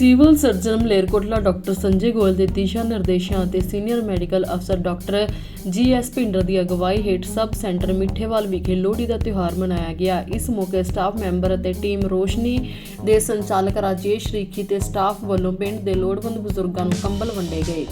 Civil surgeon Malerkotla doctor Sanjay Goyal ਦੇ ਦਿਸ਼ਾ ਨਿਰਦੇਸ਼ਾਂ ਅਤੇ ਸੀਨੀਅਰ ਮੈਡੀਕਲ ਅਫਸਰ ਡਾਕਟਰ ਜੀ ਐਸ ਭਿੰਡਰ ਦੀ ਅਗਵਾਈ ਹੇਠ ਸਬ ਸੈਂਟਰ ਮਿੱਠੇਵਾਲ ਵਿਖੇ ਲੋਹੜੀ ਦਾ ਤਿਉਹਾਰ ਮਨਾਇਆ ਗਿਆ। ਇਸ ਮੌਕੇ ਸਟਾਫ ਮੈਂਬਰ ਅਤੇ ਟੀਮ ਰੋਸ਼ਨੀ ਦੇ ਸੰਚਾਲਕ ਰਾਜੇਸ਼ ਰਿੱਖੀ ਤੇ ਸਟਾਫ ਵੱਲੋਂ ਪਿੰਡ ਦੇ ਲੋੜਵੰਦ ਬਜ਼ੁਰਗਾਂ ਨੂੰ ਕੰਬਲ ਵੰਡੇ ਗਏ।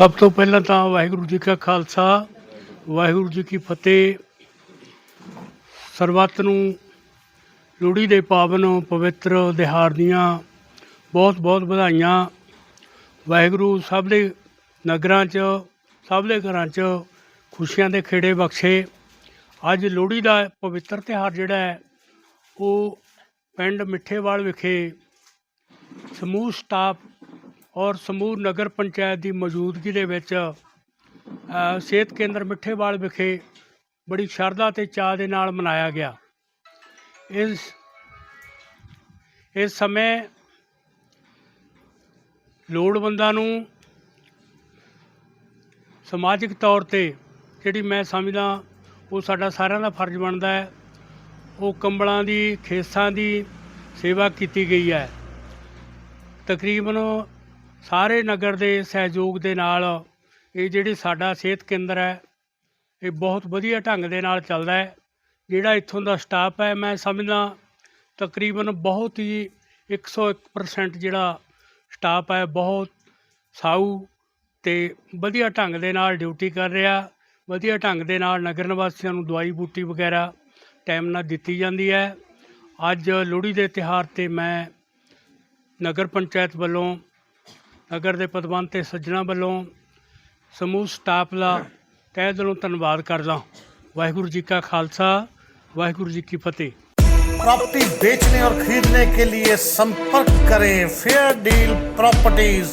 ਸਭ ਤੋਂ ਪਹਿਲਾਂ ਤਾਂ ਵਾਹਿਗੁਰੂ ਜੀ ਕਾ ਖਾਲਸਾ, ਵਾਹਿਗੁਰੂ ਜੀ ਕੀ ਫਤਿਹ। ਸਰਬੱਤ ਨੂੰ ਲੋਹੜੀ ਦੇ ਪਾਵਨ ਪਵਿੱਤਰ ਦਿਹਾੜ ਦੀਆਂ ਬਹੁਤ ਬਹੁਤ ਵਧਾਈਆਂ। ਵਾਹਿਗੁਰੂ ਸਭ ਦੇ ਨਗਰਾਂ 'ਚ, ਸਭ ਦੇ ਘਰਾਂ 'ਚ ਖੁਸ਼ੀਆਂ ਦੇ ਖੇੜੇ ਬਖਸ਼ੇ। ਅੱਜ ਲੋਹੜੀ ਦਾ ਪਵਿੱਤਰ ਤਿਉਹਾਰ ਜਿਹੜਾ ਹੈ, ਉਹ ਪਿੰਡ ਮਿੱਠੇਵਾਲ ਵਿਖੇ ਸਮੂਹ ਸਟਾਫ ਔਰ ਸਮੂਹ ਨਗਰ ਪੰਚਾਇਤ ਦੀ ਮੌਜੂਦਗੀ ਦੇ ਵਿੱਚ ਸਿਹਤ ਕੇਂਦਰ ਮਿੱਠੇਵਾਲ ਵਿਖੇ ਬੜੀ ਸ਼ਰਧਾ ਤੇ ਚਾਅ ਦੇ ਨਾਲ ਮਨਾਇਆ ਗਿਆ। ਇਸ ਇਸ ਸਮੇਂ ਲੋੜਵੰਦਾਂ ਨੂੰ ਸਮਾਜਿਕ ਤੌਰ ਤੇ ਜਿਹੜੀ ਮੈਂ ਸਮਝਦਾ, ਉਹ ਸਾਡਾ ਸਾਰਿਆਂ ਦਾ ਫਰਜ਼ ਬਣਦਾ ਹੈ। ਉਹ ਕੰਬਲਾਂ ਦੀ, ਖੇਸਾਂ ਦੀ ਸੇਵਾ ਕੀਤੀ ਗਈ ਹੈ। ਤਕਰੀਬਨ ਸਾਰੇ ਨਗਰ ਦੇ ਸਹਿਯੋਗ ਦੇ ਨਾਲ ਇਹ ਜਿਹੜੀ ਸਾਡਾ ਸਿਹਤ ਕੇਂਦਰ ਹੈ, ਇਹ ਬਹੁਤ ਵਧੀਆ ਢੰਗ ਦੇ ਨਾਲ ਚੱਲਦਾ ਹੈ। ਜਿਹੜਾ ਇੱਥੋਂ ਦਾ ਸਟਾਫ ਹੈ, ਮੈਂ ਸਮਝਦਾ ਤਕਰੀਬਨ ਬਹੁਤ ਹੀ 101% ਜਿਹੜਾ ਸਟਾਫ ਹੈ, ਬਹੁਤ ਸਾਊ ਤੇ ਵਧੀਆ ਢੰਗ ਦੇ ਨਾਲ ਡਿਊਟੀ ਕਰ ਰਿਹਾ। ਵਧੀਆ ਢੰਗ ਦੇ ਨਾਲ ਨਗਰ ਨਿਵਾਸੀਆਂ ਨੂੰ ਦਵਾਈ ਬੂਟੀ ਵਗੈਰਾ ਟਾਈਮ ਨਾਲ ਦਿੱਤੀ ਜਾਂਦੀ ਹੈ। ਅੱਜ ਲੋਹੜੀ ਦੇ ਤਿਉਹਾਰ ਤੇ ਮੈਂ ਨਗਰ ਪੰਚਾਇਤ ਵੱਲੋਂ ਨਗਰ ਦੇ ਪਦਵੰਤ ਤੇ ਸੱਜਣਾ ਵੱਲੋਂ ਸਮੂਹ ਸਟਾਫ ਦਾ ਤਹਿ ਦਿਲੋਂ ਧੰਨਵਾਦ ਕਰਦਾ ਵਾਹਿਗੁਰੂ ਜੀ ਕਾ ਖਾਲਸਾ ਵਾਹਿਗੁਰੂ ਜੀ ਕੀ ਫਤਿਹ प्रॉपर्टी बेचने और खरीदने के लिए संपर्क करें फेयर डील प्रॉपर्टीज